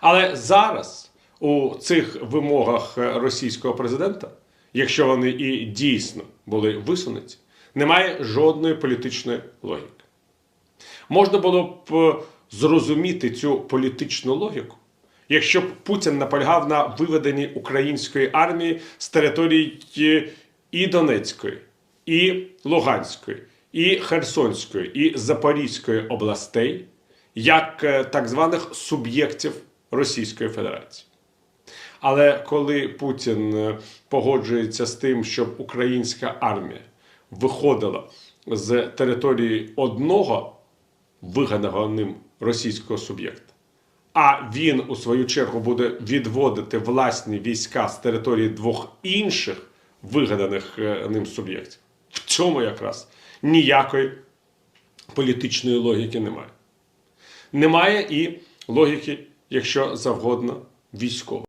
Але зараз у цих вимогах е, російського президента, якщо вони і дійсно були висунуті, немає жодної політичної логіки. Можна було б е, зрозуміти цю політичну логіку, якщо б Путін наполягав на виведенні української армії з територій е, і Донецької, і Луганської, і Херсонської, і Запорізької областей, як так званих суб'єктів Російської Федерації. Але коли Путін е, погоджується з тим, щоб українська армія виходила з території одного вигаданого ним російського суб'єкта, а він у свою чергу буде відводити власні війська з території двох інших вигаданих е, ним суб'єктів, в цьому якраз ніякої політичної логіки немає. Немає і логіки, якщо завгодно, військової.